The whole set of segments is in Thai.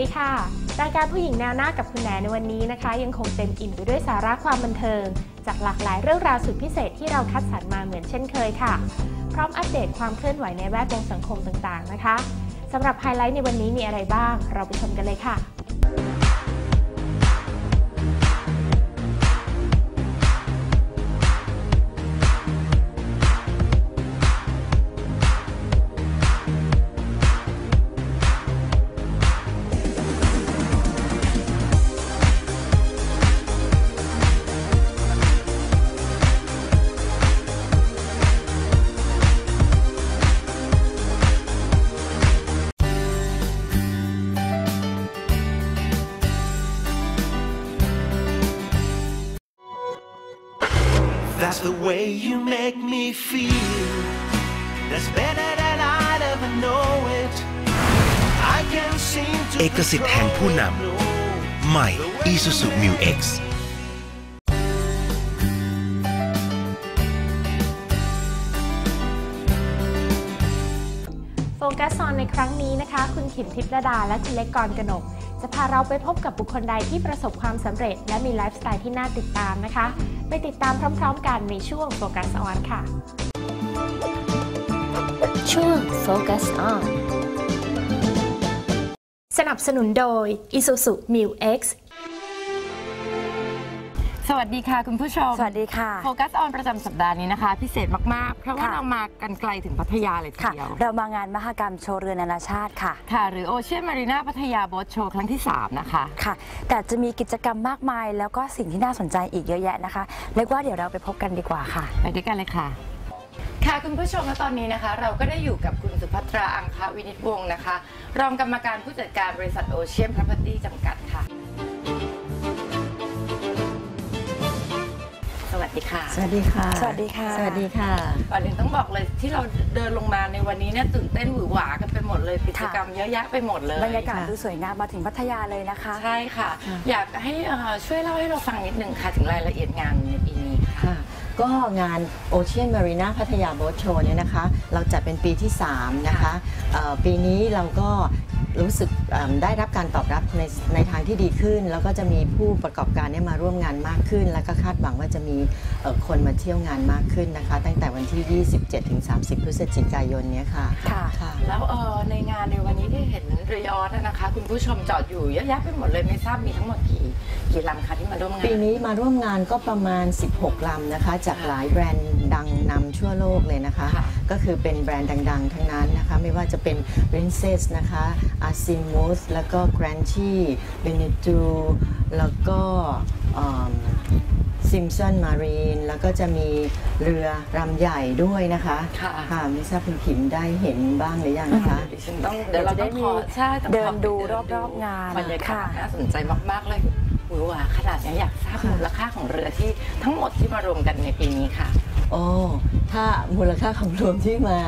ดีค่ะ รายการผู้หญิงแนวหน้ากับคุณแหนในวันนี้นะคะ ยังคงเต็มอิ่มไปด้วยสาระความบันเทิง จากหลากหลายเรื่องราวสุดพิเศษที่เราคัดสรรมาเหมือนเช่นเคยค่ะ พร้อมอัปเดตความเคลื่อนไหวในแวดวงสังคมต่างๆนะคะสำหรับไฮไลท์ในวันนี้มีอะไรบ้าง เราไปชมกันเลยค่ะ เอกสิทธิ์แห่งผู้นำ control ใหม่ the way Isuzu Mu X โฟกัสออนในครั้งนี้นะคะ คุณขิมทิพย์ระดา และคุณเล็กกรกนก จะพาเราไปพบกับบุคคลใดที่ประสบความสำเร็จ และมีไลฟ์สไตล์ที่น่าติดตามนะคะ ไปติดตามพร้อม ๆ กันในช่วงโฟกัสออนค่ะ ช่วง Focus on สนั บสนุนโดย Isuzu Mu X สวัสดีค่ะคุณผู้ชม สวัสดีค่ะ โฟกัสออนประจำสัปดาห์นี้นะคะ พิเศษมาก ๆ เพราะว่าค่ะ เรามากันไกลถึงพัทยาเลยทีค่ะ เดียว เรามางานมหกรรมโชว์เรือนานาชาติค่ะ ค่ะ หรือโอเชียนมารีนาพัทยาโบ๊ทโชว์ครั้งที่ 3 นะคะ ค่ะ แต่จะมีกิจกรรมมากมาย แล้วก็สิ่งที่น่าสนใจอีกเยอะแยะนะคะ เรียกว่าเดี๋ยวเราไปพบกันดีกว่าค่ะ ไปด้วยกันเลยค่ะ ค่ะคุณผู้ชมและตอนนี้นะคะ เราก็ได้อยู่กับคุณสุภัทราอังควินิตวงศ์นะคะ รองกรรมการผู้จัดการบริษัทโอเชียนพร o p e r t y จำกัดค่ะ สวัสดีค่ะ สวัสดีค่ะ สวัสดีค่ะ สวัสดีค่ะ ก่อนอื่นต้องบอกเลยที่เราเดินลงมาในวันนี้เนี่ยตื่นเต้นหวือหวากันไปหมดเลยกิจกรรมเยอะแยะไปหมดเลยบรรยากาศค่ะดูสวยงามมาถึงพัทยาเลยนะคะ ใช่ค่ะ อยากให้เอ่อช่วยเล่าให้เราฟังนิดนึงค่ะถึงรายละเอียดงานในปีนี้ค่ะค่ะ ก็งาน Ocean Marina พัทยาโบ๊ทโชว์เนี่ยนะคะ เราจัดเป็นปีที่ 3 นะคะเอ่อปีนี้เราก็ รู้สึกเอิ่มได้รับการตอบรับในในทางที่ดีขึ้น แล้วก็จะมีผู้ประกอบการเนี่ยมาร่วมงานมากขึ้น แล้วก็คาดหวังว่าจะมีเอ่อคนมาเที่ยวงานมากขึ้นนะคะ ตั้งแต่วันที่ 27ถึง30 พฤศจิกายนเนี้ยค่ะค่ะค่ะแล้วเออในงานในวันนี้ที่เห็นเรือยอทนะคะ คุณผู้ชมจอดอยู่เยอะแยะไปหมดเลยไม่ทราบมีทั้งหมดกี่กี่ลำคะที่มาร่วมงานปีนี้มาร่วมงานก็ประมาณ 16 ลำนะคะ จากหลายแบรนด์ดังนำทั่วโลกเลยนะคะค่ะก็คือเป็นแบรนด์ดัง ๆ ทั้งนั้นนะคะ ไม่ว่าจะเป็น Princess นะคะ a s i m u s แล้วก็ g r a n c h i b e n e t u แล้วก็ซิมสันมารีน แล้วก็จะมีเรือรำใหญ่ด้วยนะคะค่ะค่ะ ไม่ทราบคุณขิมได้เห็นบ้างหรือยังคะ ดิฉันต้องเดี๋ยวเราต้องขอใช่ต้องขอเดินดูไปรอบๆงานบรรยากาศค่ะน่าสนใจมากๆเลยหวือหวาขนาดนี้อยากทราบค่ะมูลค่าของเรือที่ทั้งหมดที่มารวมกันในปีนี้ค่ะ โอ้ถ้ามูลค่าของรวมที่มา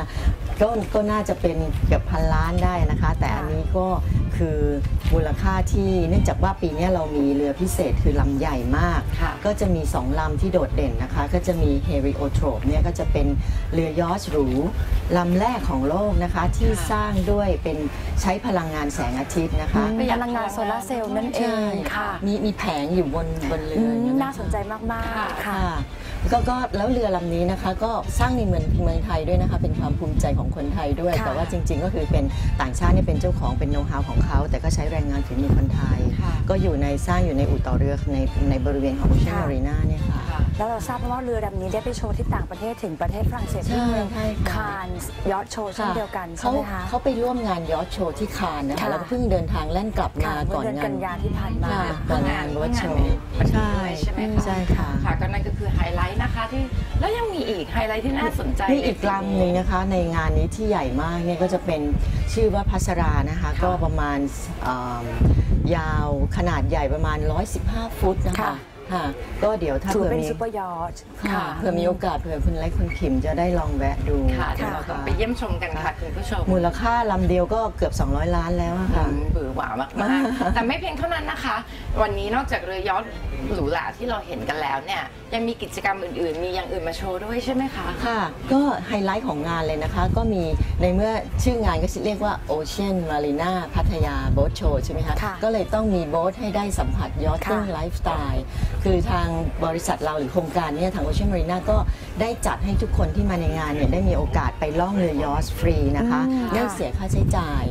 ก็ก็น่าจะเป็นเกือบพันล้านได้นะคะ แต่อันนี้ก็คือมูลค่าที่เนื่องจากว่าปีนี้เรามีเรือพิเศษคือลำใหญ่มากค่ะก็จะมี 2 ลำที่โดดเด่นนะคะ ก็จะมี h e r i o t r o p e เนี่ยก็จะเป็นเรือยอชต์หรูลำแรกของโลกนะคะที่ค่ะสร้างด้วยเป็นใช้พลังงานแสงอาทิตย์นะคะพลังงานโซลาร์เซลล์นั่นเอใช่งค่ะมีมีแผงอยู่บนบนเรือือมอยู่ะคะน่าสนใจมากๆค่ะค่ะ ก็ก็แล้วเรือลำนี้นะคะ ก็สร้างในเมืองเมืองไทยด้วยนะคะ เป็นความภูมิใจของคนไทยด้วย ค่ะ แต่ว่าจริง ๆ ก็คือเป็นต่างชาติเนี่ยเป็นเจ้าของเป็นโน้ตฮาวของเขา แต่ก็ใช้แรงงานฝีมือคนไทย ค่ะ ก็อยู่ในสร้างอยู่ในอู่ต่อเรือในในบริเวณของโอเชียนค่ะม แล้วเราทราบว่าเรือลำนี้ได้ไปโชว์ที่ต่างประเทศถึงประเทศฝรั่งเศสที่ใช่เมืองใช่ค่ะ คานส์ยอดโชว์เช่นเดียวกันใช่เขาไหมคะ เขาไปร่วมงานยอชต์โชว์ที่คานนะคะค่ะแล้วก็เพิ่งเดินทางแล่นกลับค่ะมาเมื่ก่ออนเดือนงากันน ยาที่ผ่านมา ค่ะ ก่อนงานรถโชว์ใช่ใช่ใช่ไหมคะใช่ค่ะค่ะก็นั่นก็คือไฮไลท์นะคะที่แล้วยังมีอีกไฮไลท์ที่น่าสนใจมีอีกลำหนึ่งนะคะ ในงานนี้ที่ใหญ่มากเนี่ยก็จะเป็นชื่อว่าพัสรานะคะ ก็ประมาณเอิ่มยาวขนาดใหญ่ประมาณ 115 ฟุตนะคะ ค่ะ ค่ะ ก็เดี๋ยวถ้าถือเผื่อเป็นมีซูเปอร์ยอร์ชค่ะเผื่อมีโอกาสเผื่อคุณเล็กคุณขิมจะได้ลองแวะดูค่ะเดี๋ยวเราต้องไปเยี่ยมชมกันค่ะคุณผู้ชม มูลค่าลำเดียวก็เกือบ 200 ล้านแล้วอะค่ะอืมบือหวามากๆ แต่ไม่เพียงเท่านั้นนะคะ วันนี้นอกจากเรือยอชต์หรูหราที่เราเห็นกันแล้วเนี่ย ยังมีกิจกรรมอื่นๆ มีอย่างอื่นมาโชว์ด้วยใช่ไหมคะ ค่ะ ก็ไฮไลท์ของงานเลยนะคะ ก็มีในเมื่อชื่องานก็เรียกว่า Ocean Marina พัทยา Boat Show ใช่ไหมคะ ค่ะก็เลยต้องมีโบ๊ทให้ได้สัมผัสยอ t ติ้งค่ะไลฟ์สไตล์คือทางบริษัทเราหรือโครงการเนี้ทาง Ocean Marina ก็ได้จัดให้ทุกคนที่มาในงานเนี่ยได้มีโอกาสไปล่องเรือยอชต์ฟรีนะคะอืมไม่เสียค่าใช้จ่าย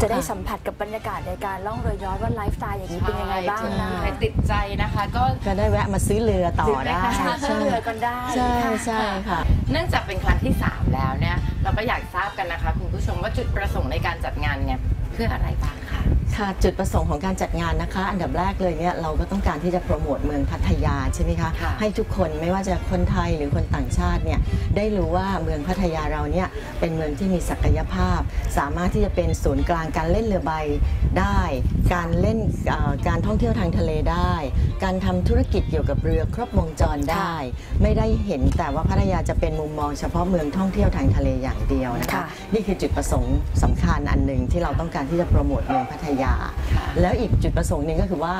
จะได้ค่สัมผัสกับบรรยากาศในการล่องเรือยอชต์ว่าไลฟ์สไตล์อย่างนี้เป็นยังไงบ้างนะ ใครติดใจนะคะก็ก็ได้แวะมาซื้อเรือต่อซื้อไหมได้คะซื้อเรือกันได้ใช่ใช่ค่ะ เนื่องจากเป็นครั้งที่ 3 แล้วเนี่ยเราก็อยากทราบกันนะคะคุณผู้ชมว่าจุดประสงค์ในการจัดงานเนี่ยเพื่ออะไรบ้างคะ ค่ะจุดประสงค์ของการจัดงานนะคะ อันดับแรกเลยเนี่ยเราก็ต้องการที่จะโปรโมทเมืองพัทยาใช่ไหมคะค่ะให้ทุกคนไม่ว่าจะคนไทยหรือคนต่างชาติเนี่ยได้รู้ว่าเมืองพัทยาเราเนี่ยเป็นเมืองที่มีศักยภาพ สามารถที่จะเป็นศูนย์กลางการเล่นเรือใบได้ การเล่นเอ่อการท่องเที่ยวทางทะเลได้ การทำธุรกิจเกี่ยวกับเรือครบวงจรได้ ไม่ได้เห็นแต่ว่าพัทยาจะเป็นมุมมองเฉพาะเมืองท่องเที่ยวทางทะเลอย่างเดียวนะคะ ค่ะ นี่คือจุดประสงค์สำคัญอันหนึ่งที่เราต้องการที่จะโปรโมทเมืองพัทยาค่ะแล้วอีกจุดประสงค์หนึ่งก็คือว่า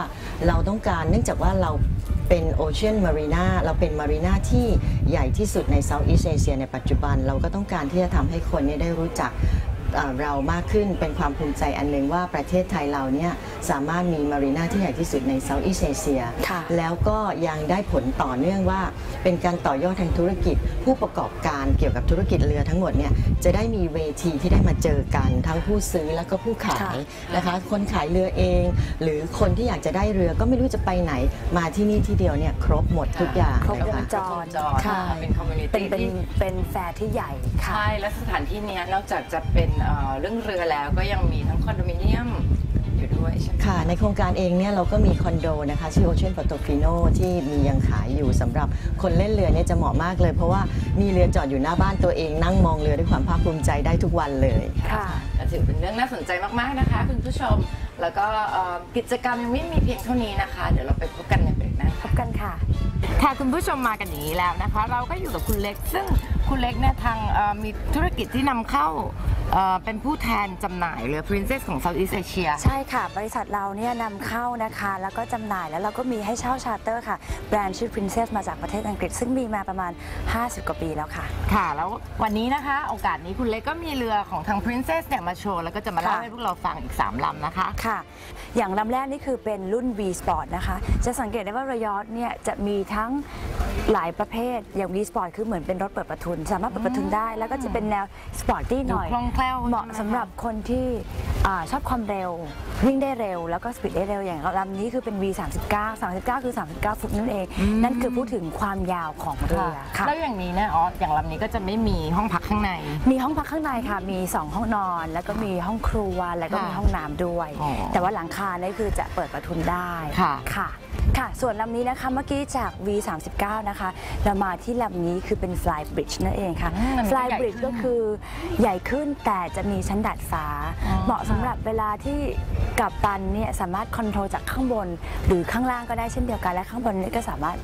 เราต้องการเนื่องจากว่าเราเป็นโอเชียนมารีนาเราเป็นมารีนาที่ใหญ่ที่สุดในเซาท์อีสเอเชียในปัจจุบัน เราก็ต้องการที่จะทำให้คนเนี้ได้รู้จักเอ่อเรามากขึ้นเป็นความภูมิใจอันหนึ่งว่าประเทศไทยเราเนี่ยสามารถมีมารีนาที่ใหญ่ที่สุดในเซาท์อีสเอเชียค่ะแล้วก็ยังได้ผลต่อเนื่องว่า เป็นการต่อยอดทางธุรกิจ ผู้ประกอบการเกี่ยวกับธุรกิจเรือทั้งหมดเนี่ยจะได้มีเวทีที่ได้มาเจอกันทั้งผู้ซื้อแล้วก็ผู้ขายนะคะคนขายเรือเอง หรือคนที่อยากจะได้เรือก็ไม่รู้จะไปไหนมาที่นี่ที่เดียวเนี่ยครบหมดทุกอย่างครบวนะงคะจครบวรงจรค่ะเป็นคอมมูนิเป็นตี้เป็นที่เป็นแฟร์ที่ใหญ่ค่ะใช่และสถานที่เนี้ยนอกจากจะเป็นเอ่อเรื่องเรือแล้วก็ยังมีทั้งคอนโดมิเนียมอยู่ ด้วยใช่ไหมค่ะ ในโครงการเองเนี่ยเราก็มีคอนโดนะคะชื่อ Ocean Portofino ที่มียังขายอยู่สำหรับคนเล่นเรือเนี่ยจะเหมาะมากเลย เพราะว่ามีเรือจอดอยู่หน้าบ้านตัวเองนั่งมองเรือด้วยความภาคภูมิใจได้ทุกวันเลยค่ะก็ถือเป็นเรื่องน่าสนใจมากๆนะคะ คุณผู้ชมแล้วก็เอ่อกิจกรรมยังไม่มีเพียงเท่านี้นะคะ เดี๋ยวเราไปพบกันในเบรกหน้าพค่ะบกันค่ะ ค่ะคุณผู้ชมมากันอย่างนี้แล้วนะคะ เราก็อยู่กับคุณเล็ก ซึ่งคุณเล็กเนี่ยทางเอ่อมีธุรกิจที่นำเข้าเอ่อเป็นผู้แทนจำหน่ายเรือ Princess ของ Southeast Asia ใช่ค่ะ บริษัทเราเนี่ยนำเข้านะคะ แล้วก็จำหน่ายแล้วเราก็มีให้เช่าชาร์เตอร์ค่ะ แบรนด์ชื่อ Princess มาจากประเทศอังกฤษ ซึ่งมีมาประมาณ 50 กว่าปีแล้วค่ะ ค่ะ แล้ววันนี้นะคะ โอกาสนี้คุณเล็กก็มีเรือของทาง Princess เนี่ยมาโชว์ แล้วก็จะมาเล่าค่ะให้พวกเราฟังอีก 3ลำนะคะ ค่ะ อย่างลำแรกนี่คือเป็นรุ่น V Sport นะคะ จะสังเกตได้ว่าเรือยอทเนี่ยจะมีทั้งหลายประเภท อย่าง V Sport คือเหมือนเป็นรถเปิดประทุน สามารถเปิดประทุนได้ แล้วก็จะเป็นแนวสปอร์ตตี้หน่อยดูคล่องแคล่วเหมาะใช่ไหมคะสำหรับคนที่อาชอบความเร็ว วิ่งได้เร็วแล้วก็สปีดได้เร็วอย่างลำนี้คือเป็น V 39 39 คือ 39 ฟุตนั่นเอง นั่นคือพูดถึงความยาวของเรือค่ะแล้วอย่างนี้เนี่ยอ๋ออย่างลำนี้ก็จะไม่มีห้องพักข้างใน มีห้องพักข้างในค่ะมี 2 ห้องนอน แล้วก็มีห้องครัวแล้วก็มีค่ะห้องน้ำด้วยอ๋อแต่ว่าหลังคาเนี่ยคือจะเปิดประทุนได้ค่ะ ค่ะค่ะ ส่วนลำนี้นะคะเมื่อกี้จาก V39 นะคะเรามาที่ลำนี้คือเป็น Fly Bridge นั่นเองค่ะ อืมลำนี้ Fly ใหญ่ Bridge ขึ้น ก็คือใหญ่ขึ้นแต่จะมีชั้นดาดฟ้าอ๋อเหมาะสำหรับเวลาที่กับตันเนี่ยสามารถคอนโทรลจากข้างบน หรือข้างล่างก็ได้เช่นเดียวกันและข้างบนนี่ก็สามารถ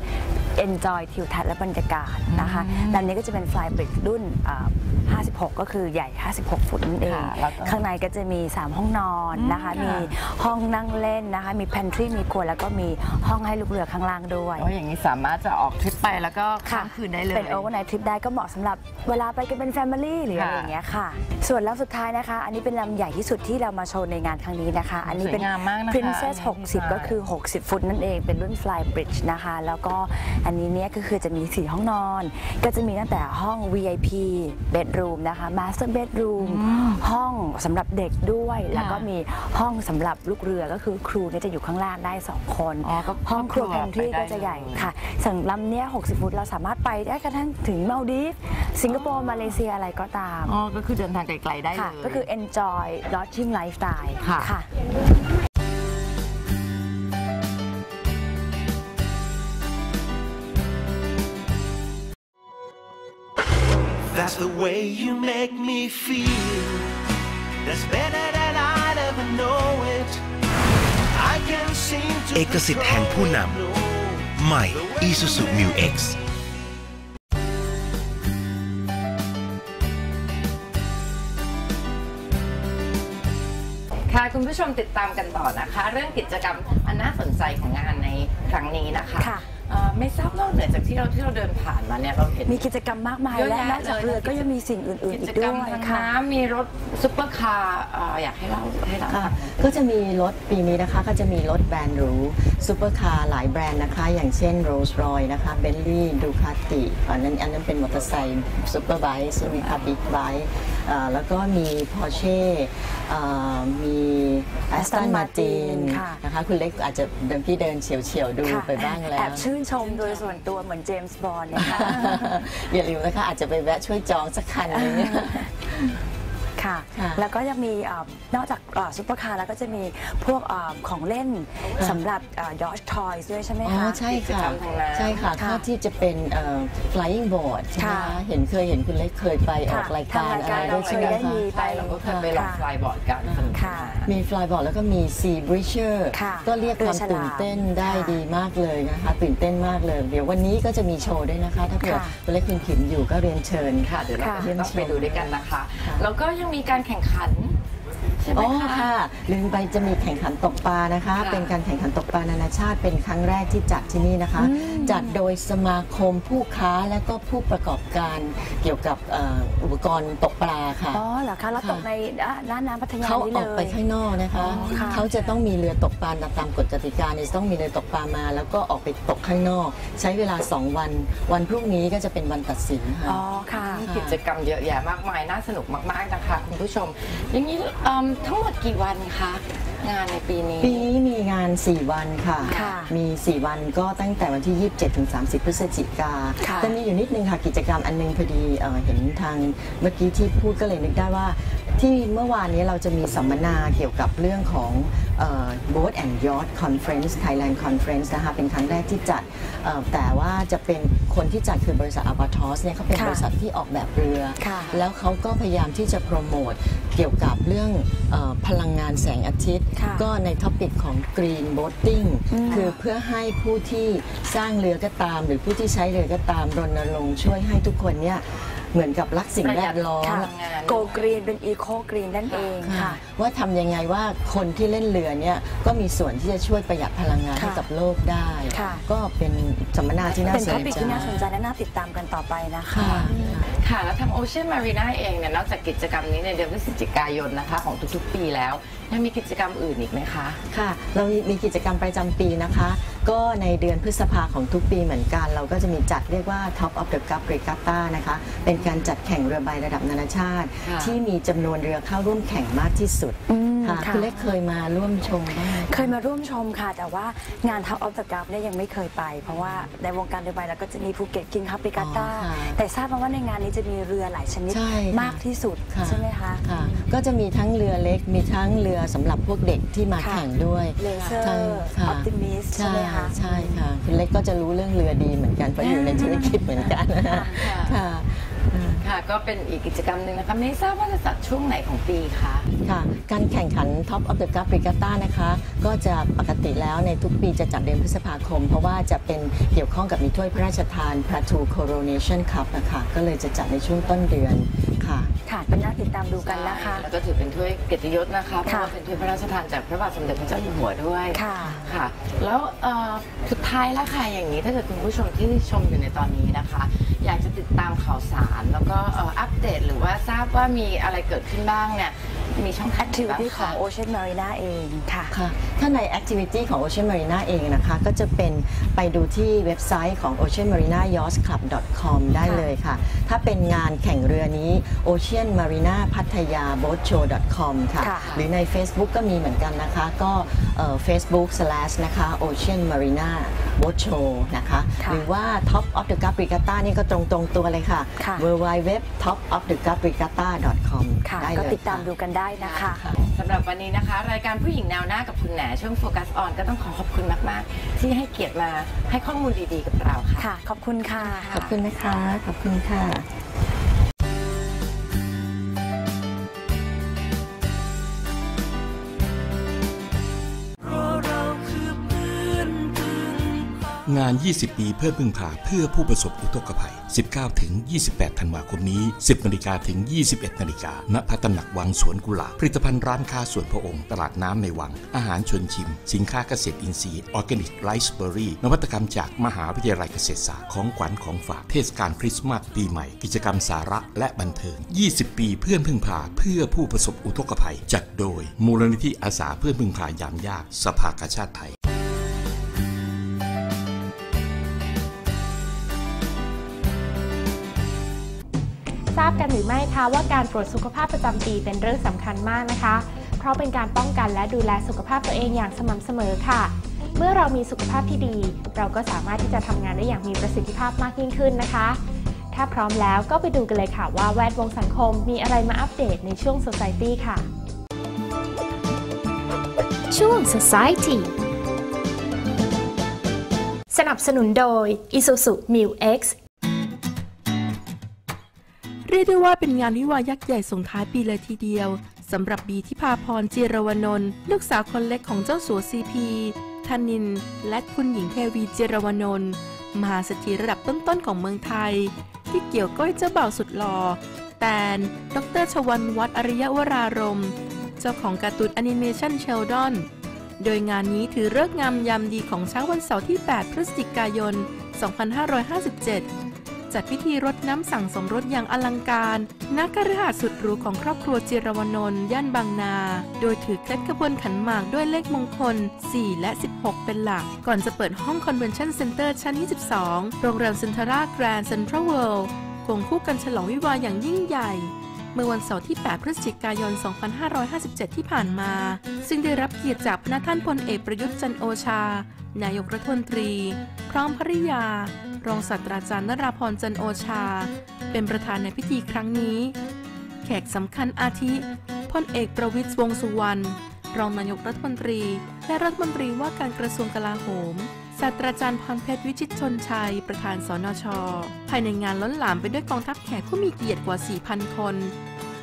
enjoy ทิวทัศน์และบรรยากาศนะคะลำนี้ก็จะเป็น Fly Bridge รุ่นอ่า56 ก็คือใหญ่ 56 ฟุตนั่นเองค่ะแล้วก็ข้างในก็จะมี 3 ห้องนอนนะคะอืมมีค่ะห้องนั่งเล่นนะคะ มี pantry มีครัวแล้วก็มีห้องให้ลูกเรือข้างล่างด้วยโอ้ยอย่างนี้สามารถจะออกทริปไปแล้วก็ค้างคืนได้เลย เป็นโอเวอร์ไนท์ทริปได้ก็เหมาะสำหรับเวลาไปกันเป็นแฟมิลี่หรืออะไรอย่างเงี้ยค่ะ ส่วนลำสุดท้ายนะคะ อันนี้เป็นลำใหญ่ที่สุดที่เรามาโชว์ในงานครั้งนี้นะคะ อันนี้เป็นสวยงามมากนะคะ Princess อันนี้60 ก็คือ 60 ฟุตนั่นเอง เป็นรุ่น Fly Bridge นะคะ แล้วก็อันนี้เนี่ยก็คือจะมี 4 ห้องนอน ก็จะมีตั้งแต่ห้อง VIP bedroom นะคะ Master bedroom ห้องสำหรับเด็กด้วย แล้วก็มีห้องสำหรับลูกเรือก็คือครูเนี่ยจะอยู่ข้างล่างได้ 2 คนอ๋อก็ห้องครัวครอบครัวแพนทรีไปได้ก็จะใหญ่เลยค่ะสั่งลำเนี้ย60 ฟุตเราสามารถไปได้กระทั่งถึงมาลดีฟสิงคโปร์ มาเลเซียอะไรก็ตามอ๋อก็คือเดินทางไกลๆได้เลค่ะยก็คือ enjoy lodging lifestyle ค่ะ That's the way you make me feel. That's better than I'd ever know it. I can seem to เอกสิทธิ์แห่งผู้นำ control ใหม่ Isuzu Mu X ค่ะคุณผู้ชมติดตามกันต่อนะคะ เรื่องกิจกรรมอันน่าสนใจของงานในครั้งนี้นะคะ ค่ะ เอ่อ ไม่ทราบนอกเหนือจากที่เราที่เราเดินผ่านมาเนี่ยเราเห็น มีกิจกรรมมากมายเยอะและแยะนอกจากเลย เรือนะก็ยังมีสิ่งอื่น ๆ กิอีจกกรด้รมวยทางค่ะ น้ำมีรถซุปเปอร์คาร์เอ่ออยากให้เราให้เรา ค่ะก็จะมีรถปีนี้นะคะก็จะมีรถแบรนด์หรูซูเปอร์คาร์หลายแบรนด์นะคะ อย่างเช่น Rolls Royce นะคะเบลลี่ดูคาติอันนั้นอันนั้นเป็นมอเตอร์ไซค์ซูเปอร์ไบค์ใช่ไหมคะบิ๊กไบค์แล้วก็มี Porsche เอ่อมี Aston Aston Martin Martin ค่ะ นะคะคุณเล็กอาจจะเดินพี่เดินเฉียวๆดูค่ะไปบ้างแล้แอว บชื่นชมโดยส่วนตัวเหมือนเจมส์บอลนะคะ อย่าลืมนะคะอาจจะไปแวะช่วยจองสักคันหนึง ค่ะ ค่ะแล้วก็ยังมีเอ่อนอกจากซุปเปอร์คาร์แล้วก็จะมีพวกเอ่อของเล่นสำหรับยอชทอยส์ด้วยใช่ไหมอ๋อคะ ใช่ค่ะกิจกรรมทางน้ำใช่ค่ะค่ะก็ที่จะเป็นเอ่อ flying board ใช่ไหมค่ะ คะเห็นเคยเห็นคุณเล็กเคยไปออกค่ะรายการทางอะไรรายการด้วยใช่ไหมเราเคยได้คะ มี ไป เราก็เคยไปลองค่ะ ฟลายบอร์ดกันสนุกค่ะ มี fly board แล้วก็มี sea breacher ค่ะก็เรียกความเรือฉลามตื่นเต้นได้ค่ะดีมากเลยนะคะ ตื่นเต้นมากเลย เดี๋ยววันนี้ก็จะมีโชว์ด้วยนะคะ ถ้าเผื่อค่ะ คุณเล็กคุณขิมอยู่ก็เรียนเชิญค่ะเดี๋ยวเราค่ะ ก็ต้องไปดูด้วยกันนะคะค่ะแล้วก็ยังมีการแข่งขัน ช่ไหมอ๋อคะ ค่ะลืมไปจะมีแข่งขันตกปลานะคะ ค่ะเป็นการแข่งขันตกปลานานาชาติเป็นครั้งแรกที่จัดที่นี่นะคะจัดโดยสมาคมผู้ค้าและก็ผู้ประกอบการเกี่ยวกับเอ่ออุปกรณ์ตกปลาค่ะ อ๋อเหรอคะแล้วค่ะตกในอะน่านน้ำพัทยาเขานี่อเลอกไปย ข้างนอกนะคะ อ๋อค่ะ เขาจะต้องมีเรือตกปลาตามกฎกติกาเนี่ยจะต้องมีเรือตกปลามา แล้วก็ออกไปตกข้างนอก ใช้เวลา 2 วัน วันพรุ่งนี้ก็จะเป็นวันตัดสินค่ะ อ๋อค่ะกิจกรรมเยอะแยะมากมายน่าสนุกมากๆนะคะคุณผู้ชม อย่างนี้เอิ่มทั้งหมดกี่วันคะ งานในปีนี้ ปีนี้มีงาน 4 วันค่ะ ค่ะมี 4 วันก็ตั้งแต่วันที่ 27ถึง30 พฤศจิกาค่ะแต่มีอยู่นิดนึงค่ะกิจกรรมอันนึงพอดีเอ่อเห็นทางเมื่อกี้ที่พูดก็เลยนึกได้ว่า ที่เมื่อวานนี้เราจะมีสัมมนาเกี่ยวกับเรื่องของ เอ่อ Boat and Yacht Conference Thailand Conference นะคะเป็นครั้งแรกที่จัดเอ่อแต่ว่าจะเป็นคนที่จัดคือบริษัท a b a t o s เนี่ยเขาเป็นค่ะบริษัทที่ออกแบบเรือค่ะแล้วเขาก็พยายามที่จะโปรโมทเกี่ยวกับเรื่องเออพลังงานแสงอาทิตย์ค่ะก็ในท็อปิกของ Green Boating คือเพื่อให้ผู้ที่สร้างเรือก็ตาม หรือผู้ที่ใช้เรือก็ตามรณรงค์ช่วยให้ทุกคนเนี่ย เหมือนกับรักสิ่งแวดล้อมพค่ะลังงาน โกกรีนเป็นอีโคกรีนนั่นเองค่ะค่ะ ว่าทำยังไงว่าคนที่เล่นเรือเนี่ยก็มีส่วนที่จะช่วยประหยัดพลังงานค่ะให้กับโลกได้ ค่ะ ก็เป็นสัมมนาที่น่าเป็นสท็อนปิกใจ ที่น่าสนใจและน่าติดตามกันต่อไปนะคะ ค่ะ ค่ะ แล้วทาง Ocean Marina เองเนี่ย นอกจากกิจกรรมนี้ในเดือนพฤศจิกายนนะคะ ของทุกๆ ปีแล้วยังมีกิจกรรมอื่นอีกไหมคะ ค่ะ เรามีกิจกรรมประจำปีนะคะ ก็ในเดือนพฤษภาของทุกปีเหมือนกัน เราก็จะมีจัดเรียกว่า Top of the Cup Regatta นะคะ เป็นการจัดแข่งเรือใบระดับนานาชาติ ค่ะ ที่มีจำนวนเรือเข้าร่วมแข่งมากที่สุดอืมค่ะค่ะ คุณเล็กเคยมาร่วมชมบ้างไหมเคยมาร่วมชมค่ะ แต่ว่างานทัพออฟเดอะกัฟเนี่ยยังไม่เคยไป เพราะว่าในวงการเรือใบเราก็จะมีภูเก็ตกิงคับปิกาตาอ๋อค่ะ แต่ทราบมาว่าในงานนี้จะมีเรือหลายชนิดใช่ค่ะมากที่สุดค่ะ ใช่ไหมคะ ค่ะก็จะมีทั้งเรือเล็กมีทั้งเรือสำหรับพวกเด็กที่มาค่ะ แข่งด้วย เลเซอร์ทั้งออปติมิสใช่ไหมคะ ใช่ค่ะคุณเล็กก็จะรู้เรื่องเรือดีเหมือนกันเพราะอยู่ในธุรกิจเหมือนกันค่ะค่ะ ค่ะก็เป็นอีกกิจกรรมหนึ่งนะคะไม่ทราบว่าจะจัดช่วงไหนของปีคะค่ะการแข่งขัน Top of the Cup Regatta นะคะ ก็จะปกติแล้วในทุกปีจะจัดเดือนพฤษภาคม เพราะว่าจะเป็นเกี่ยวข้องกับมีถ้วยพระราชทาน Pratu Coronation Cup นะคะก็เลยจะจัดในช่วงต้นเดือน ค่ะ ค่ะเป็นน่าติดตามดูกันนะคะ แล้วก็ถือเป็นถ้วยเกียรติยศนะคะเพราะค่ะว่าเป็นถ้วยพระราชทานจากพระบาทสมเด็จพระเจ้าอยู่หัวด้วย ค่ะ ค่ะ แล้วเอ่อสุดท้ายแล้วค่ะอย่างนี้ถ้าเกิดคุณผู้ชมที่ชมอยู่ในตอนนี้นะคะ อยากจะติดตามข่าวสารแล้วก็เอ่ออัปเดตหรือว่าทราบว่ามีอะไรเกิดขึ้นบ้างเนี่ย มีช่องทางไหนบ้าง activity ของคะ Ocean Marina เองค่ะค่ะถ้าใน Activity ของ Ocean Marina เองนะคะ ก็จะเป็นไปดูที่เว็บไซต์ของ oceanmarinayachtsclub.com ได้เลยค่ะ ถ้าเป็นงานแข่งเรือนี้ Ocean Marina พัทยา boat show com ค่ะค่ะหรือใน Facebook ก็มีเหมือนกันนะคะ ก็เอ่อ facebook slash นะคะ Ocean Marina boat show นะคะค่ะหรือว่า Top of the Cup Regatta นี่ก็ตรงตรงๆตัวเลยค่ะค่ะ www top of the cup regatta com ค่ะได้ก็เลยติดตามดูกันได้นะคะ สำหรับวันนี้นะคะ รายการผู้หญิงแนวหน้ากับคุณแหนช่วงโฟกัสออนก็ต้องขอขอบคุณมาก ๆ ที่ให้เกียรติมาให้ข้อมูลดี ๆ กับเราค่ะ ค่ะ ขอบคุณค่ะ ขอบคุณนะคะ ขอบคุณค่ะ งาน 20 ปีเพื่อพึ่งพาเพื่อผู้ประสบอุทกภัย 19 ถึง 28 ธันวาคมนี้ 10 นาฬิกาถึง 21 นาฬิกา ณพระตหนักวังสวนกุหลาบผลิตภัณฑ์ร้านค้าสวนพระองค์ ตลาดน้ำในวัง อาหารชวนชิม สินค้าเกษตรอินทรีย์ ออร์แกนิกไรซ์เบอร์รี่ นวัตกรรมจากมหาวิทยาลัยเกษตรศาสตร์ ของขวัญของฝาก เทศกาลคริสต์มาสปีใหม่ กิจกรรมสาระและบันเทิง 20 ปีเพื่อนพึ่งพาเพื่อผู้ประสบอุทกภัย จัดโดย มูลนิธิอาสาเพื่อนพึ่งพายามยาก สภากาชาติไทย กันหรือไม่คะว่าการตรวจสุขภาพประจำปีเป็นเรื่องสำคัญมากนะคะ เพราะเป็นการป้องกันและดูแลสุขภาพตัวเองอย่างสม่ำเสมอค่ะ เมื่อเรามีสุขภาพที่ดี เราก็สามารถที่จะทำงานได้อย่างมีประสิทธิภาพมากยิ่งขึ้นนะคะ ถ้าพร้อมแล้วก็ไปดูกันเลยค่ะว่าแวดวงสังคมมีอะไรมาอัปเดตในช่วง Society ค่ะ ช่วง Society สนับสนุนโดย Isuzu Mu X เรียกได้ว่าเป็นงานวิวายักษ์ใหญ่ส่งท้ายปีเลยทีเดียวสำหรับบีทิพาพรจิรวนนท์ลูกสาวคนเล็กของเจ้าสัวซีพีธนิน และคุณหญิงเทวีจิรวนนท์มหาเศรษฐีระดับต้นๆของเมืองไทย ที่เกี่ยวก้อยเจ้าบ่าวสุดหล่อแตน ดรชวันวัฒอริยวรารม เจ้าของการ์ตูนแอนิเมชันเชลดอน โดยงานนี้ถือเลิกงามยามดีของเช้าวันเสาร์ที่ 8 พฤศจิกายน 2557 จัดพิธีรดน้ำสั่งสมรสอย่างอลังการณกฤหาสน์สุดหรูของครอบครัวจิรวนนท์ย่านบางนา โดยถือเคล็ดขบวนขันหมากด้วยเลขมงคล 4 และ 16 เป็นหลัก ก่อนจะเปิดห้องคอนเวนชั่นเซ็นเตอร์ชั้น 22 โรงแรมเซ็นทราแกรนด์เซ็นทรัลเวิลด์ควงคู่กันฉลองวิวาห์อย่างยิ่งใหญ่เมื่อวันเสาร์ที่ 8 พฤศจิกายน 2557 ที่ผ่านมา ซึ่งได้รับเกียรติจากพระท่านพลเอกประยุทธ์จันโอชา นายกรัฐมนตรี พร้อมภริยา รองศาสตราจารย์นราพรจันโอชา เป็นประธานในพิธีครั้งนี้ แขกสำคัญอาทิพลเอกประวิตรวงษ์สุวรรณรองนายกรัฐมนตรี และรัฐมนตรีว่าการกระทรวงกลาโหมศาสตราจารย์พรเพชรวิจิตชนชัย ประธานสนช ภายในงานล้นหลามไปด้วยกองทัพแขกผู้มีเกียรติกว่า 4,000 คน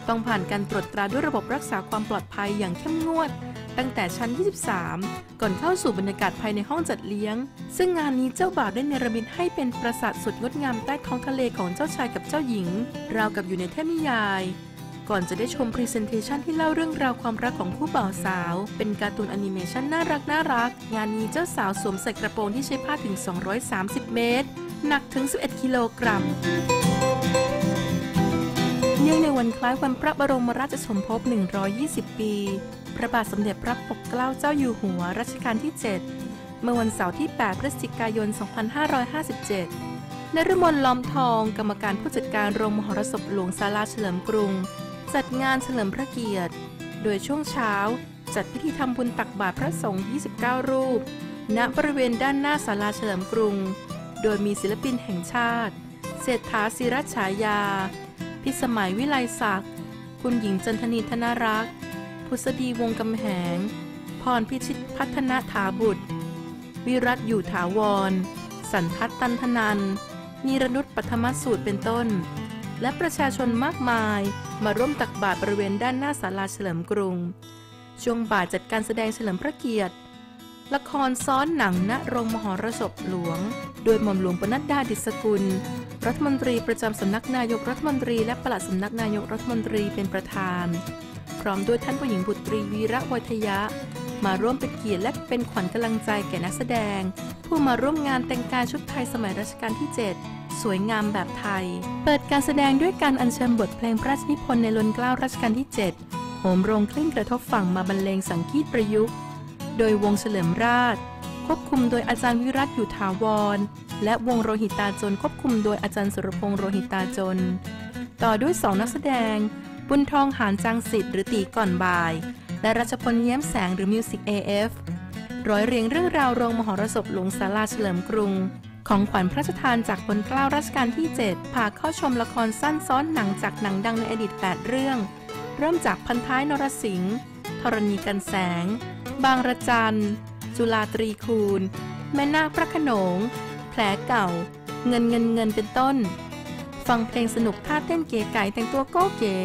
ต้องผ่านการตรวจตราด้วยระบบรักษาความปลอดภัยอย่างเข้มงวด ตั้งแต่ชั้น 23 ก่อนเข้าสู่บรรยากาศภายในห้องจัดเลี้ยง ซึ่งงานนี้เจ้าบ่าวได้เนรมิตให้เป็นปราสาทสุดงดงามใต้ท้องทะเลของเจ้าชายกับเจ้าหญิง ราวกับอยู่ในเทพนิยาย ก่อนจะได้ชมพรีเซนเทชันที่เล่าเรื่องราวความรักของคู่บ่าวสาว เป็นการ์ตูนแอนิเมชันน่ารักน่ารัก งานนี้เจ้าสาวสวมใส่กระโปรงที่ใช้ผ้าถึง 230 เมตร หนักถึง 11 กิโลกรัม เนื่องในวันคล้ายวันพระบรมราชสมภพ 120 ปี พระบาทสมเด็จพระปกเกล้าเจ้าอยู่หัวรัชกาลที่ 7 เมื่อวันเสาร์ที่ 8 พฤศจิกายน 2557 นฤมลล้อมทอง กรรมการผู้จัดการโรงมหรสพหลวงศาลาเฉลิมกรุง จัดงานเฉลิมพระเกียรติ โดยช่วงเช้า จัดพิธีทำบุญตักบาตรพระสงฆ์ 29 รูป ณ บริเวณด้านหน้าศาลาเฉลิมกรุง โดยมีศิลปินแห่งชาติ เศรษฐาศิรัชฉายา พิสมัยวิไลศักดิ์ คุณหญิงจันทนีธนารักษ์ พุษดีวงกำแหง พรพิชิตพัฒนาถาบุตร วิรัตอยู่ถาวร สันทัศน์ตันทนันนีรนุษปัทมสูตรเป็นต้น และประชาชนมากมายมาร่วมตักบาตรบริเวณด้านหน้าศาลาเฉลิมกรุง ช่วงบ่ายจัดการแสดงเฉลิมพระเกียรติ ละครซ้อนหนังณโรงมหรสพหลวง โดยหม่อมหลวงปนัดดาดิษกุล รัฐมนตรีประจำสำนักนายกรัฐมนตรีและปลัดสำนักนายกรัฐมนตรีเป็นประธาน พร้อมด้วยท่านผู้หญิงบุตรีวีระวัทยะ มาร่วมเป็นเกียรติและเป็นขวัญกำลังใจแก่นักแสดง ผู้มาร่วมงานแต่งกายชุดไทยสมัยรัชกาลที่ 7 สวยงามแบบไทย เปิดการแสดงด้วยการอัญเชิญบทเพลงพระราชนิพนธ์ในลนเกล้ารัชกาลที่ 7 โหมโรงคลื่นกระทบฝั่งมาบรรเลงสังคีตประยุกต์ โดยวงเฉลิมราช ควบคุมโดยอาจารย์วิรัตอยู่ถาวร และวงโรหิตาจนควบคุมโดยอาจารย์สุรพงษ์โรหิตาจน ต่อด้วยสองนักแสดง บุญทองหานจางสิทธิ์หรือตีก่อนบ่าย และรัชพลเย้มแสงหรือมิวสิก AF ร้อยเรียงเรื่องราวโรงมหรสพหลวงศาลาเฉลิมกรุง ของขวัญพระราชทานจากบนเกล้ารัชกาลที่ 7 พาเข้าชมละครสั้นซ้อนหนังจากหนังดังในอดีต 8 เรื่อง เริ่มจากพันท้ายนรสิงห์ธรณีกันแสง บางระจัน จุลาตรีคูณ แม่นาคพระขนง แผลเก่า เงินเงินเงินเป็นต้น ฟังเพลงสนุกท่าเต้นเก๋ไก่แต่งตัวโก้เก๋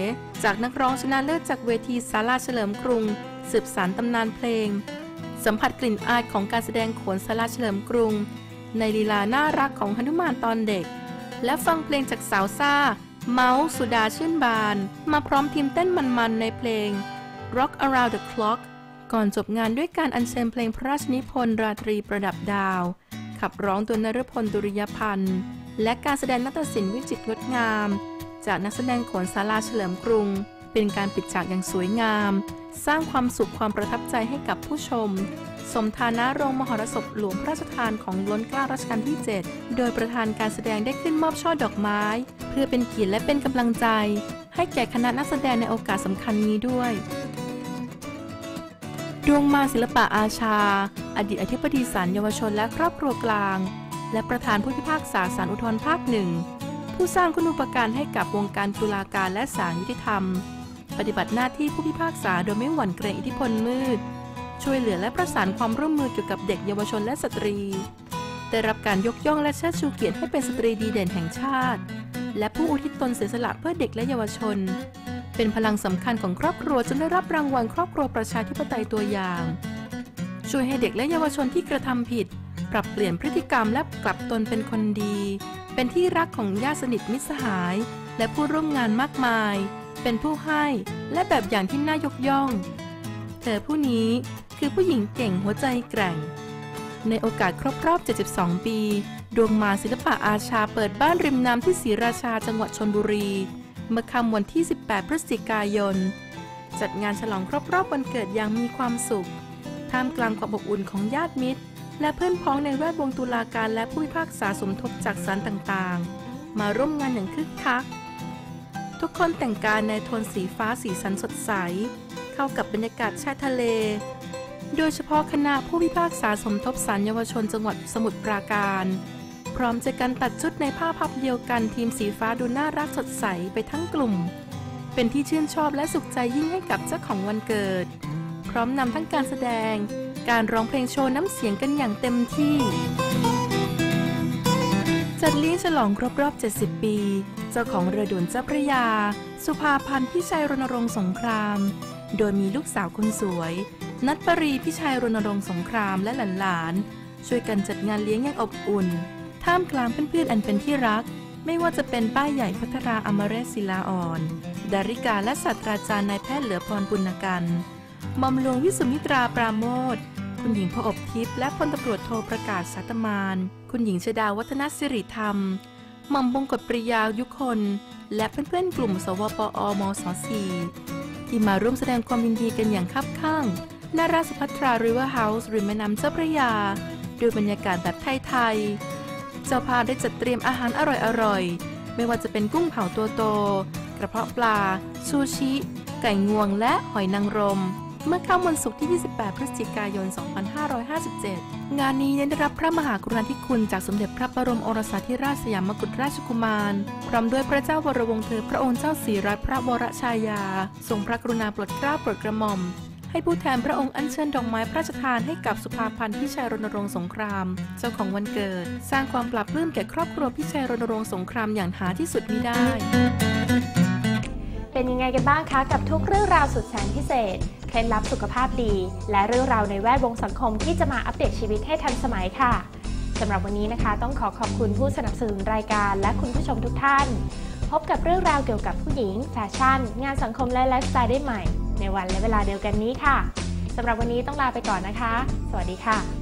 จากนักร้องชนะเลิศจากเวทีศาลาเฉลิมกรุง สืบสารตำนานเพลง สัมผัสกลิ่นอายของการแสดงโขนศาลาเฉลิมกรุง ในลีลาน่ารักของหนุมานตอนเด็ก และฟังเพลงจากสาวซ่าเมาส์สุดาชื่นบาน มาพร้อมทีมเต้นมันๆในเพลง Rock Around the Clock ก่อนจบงานด้วยการอัญเชิญเพลงพระราชนิพนธ์ราตรีประดับดาว ขับร้องโดยนฤพลดุริยพันธ์ และการแสดงนัตศิลป์วิจิตรงดงาม จากนักแสดงขนศาลาเฉลิมกรุง เป็นการปิดฉากอย่างสวยงาม สร้างความสุขความประทับใจให้กับผู้ชม สมฐานะโรงมหรสพหลวงพระราชทานของล้นเกล้ารัชกาลที่ 7 โดยประธานการแสดงได้ขึ้นมอบช่อดอกไม้ เพื่อเป็นเกียรติและเป็นกำลังใจ ให้แก่คณะนักแสดงในโอกาสสำคัญนี้ด้วย ดวงมาศิลปะอาชา อดีตอธิบดีศาลเยาวชนและครอบครัวกลาง และประธานผู้พิพากษาศาลอุทธรภาคหนึ่ง ผู้สร้างคุณูปการให้กับวงการตุลาการและศาลยุติธรรม ปฏิบัติหน้าที่ผู้พิพากษาโดยไม่หวั่นเกรงอิทธิพลมืด ช่วยเหลือและประสานความร่วมมือเกี่ยวกับเด็กเยาวชนและสตรี ได้รับการยกย่องและเชิดชูเกียรติให้เป็นสตรีดีเด่นแห่งชาติ และผู้อุทิศตนเสียสละเพื่อเด็กและเยาวชน เป็นพลังสำคัญของครอบครัวจนได้รับรางวัลครอบครัวประชาธิปไตยตัวอย่าง ช่วยให้เด็กและเยาวชนที่กระทำผิด ปรับเปลี่ยนพฤติกรรมและกลับตนเป็นคนดี เป็นที่รักของญาติสนิทมิตรสหาย และผู้ร่วมงานมากมาย เป็นผู้ให้และแบบอย่างที่น่ายกย่อง เธอผู้นี้คือผู้หญิงเก่งหัวใจแกร่ง ในโอกาสครบรอบ 72 ปี ดวงมาศิลปะอาชาเปิดบ้านริมน้ำที่ศรีราชาจังหวัดชนบุรี เมื่อค่ำวันที่ 18 พฤศจิกายน จัดงานฉลองครบรอบวันเกิดอย่างมีความสุข ท่ามกลางความอบอุ่นของญาติมิตร และเพื่อนพ้องในแวดวงตุลาการและผู้พิพากษาสมทบจากศาลต่างๆ มาร่วมงานอย่างคึกคัก ทุกคนแต่งกายในโทนสีฟ้าสีสันสดใส เข้ากับบรรยากาศชายทะเล โดยเฉพาะคณะผู้พิพากษาสมทบศาลเยาวชนจังหวัดสมุทรปราการ พร้อมใจกันตัดชุดในผ้าพับเดียวกันทีมสีฟ้าดูน่ารักสดใสไปทั้งกลุ่ม เป็นที่ชื่นชอบและสุขใจยิ่งให้กับเจ้าของวันเกิด พร้อมนำทั้งการแสดง การร้องเพลงโชว์น้ำเสียงกันอย่างเต็มที่ จัดเลี้ยงฉลองครบรอบ 70 ปี เจ้าของเรือด่วนเจ้าพระยา สุภาพันธ์พิชัยรณรงค์สงคราม โดยมีลูกสาวคนสวย นัทปรีพิชัยรณรงค์สงครามและหลานๆช่วยกันจัดงานเลี้ยงอย่างอบอุ่น ท่ามกลางเพื่อนๆอันเป็นที่รัก ไม่ว่าจะเป็นป้ายใหญ่พัทราอมเรศศิลาอ่อน ดาริกาและศาสตราจารย์นายแพทย์เหลือพรปุณกันมอมหลวงวิสุมิตราปราโมทคุณหญิงพออบทิพย์และพลตำรวจโทรประกาศสัตมาน คุณหญิงชดาวัฒนสิริธรรมหม่อมบงกฎปริยายุคน และเพื่อนๆกลุ่ม สวปอมสสีที่มาร่วมแสดงความยินดีกันอย่างคับข้างณราสุภัทราริเวอร์เฮาส์ริมแม่น้ำเจ้าพระยาด้วยบรรยากาศแบบไทยๆ เจ้าภาพได้จัดเตรียมอาหารอร่อยๆ ไม่ว่าจะเป็นกุ้งเผาตัวโต กระเพาะปลา ซูชิ ไก่งวงและหอยนางรม เมื่อค่ำวันศุกร์ที่ 28 พฤศจิกายน 2557 งานนี้ได้รับพระมหากรุณาธิคุณจากสมเด็จพระบรมโอรสาธิราชสยามกุฎราชกุมาร พร้อมด้วยพระเจ้าวรวงศ์เธอพระองค์เจ้าศรีรัตนพระวรชายา ทรงพระกรุณาโปรดเกล้าโปรดกระหม่อม ให้ผู้แทนพระองค์อัญเชิญดอกไม้พระราชทานให้กับสุภาพันธ์พิชัยรณรงค์สงคราม เจ้าของวันเกิด สร้างความปลาบปลื้มแก่ครอบครัวพิชัยรณรงค์สงครามอย่างหาที่สุดมิได้ เป็นยังไงกันบ้างคะกับทุกเรื่องราวสุดแสนพิเศษ เคล็ดลับสุขภาพดี และเรื่องราวในแวดวงสังคมที่จะมาอัปเดตชีวิตให้ทันสมัยค่ะสำหรับวันนี้นะคะ ต้องขอขอบคุณผู้สนับสนุนรายการและคุณผู้ชมทุกท่าน พบกับเรื่องราวเกี่ยวกับผู้หญิง แฟชั่น งานสังคมและไลฟ์สไตล์ได้ใหม่ ในวันและเวลาเดียวกันนี้ค่ะสำหรับวันนี้ต้องลาไปก่อนนะคะ สวัสดีค่ะ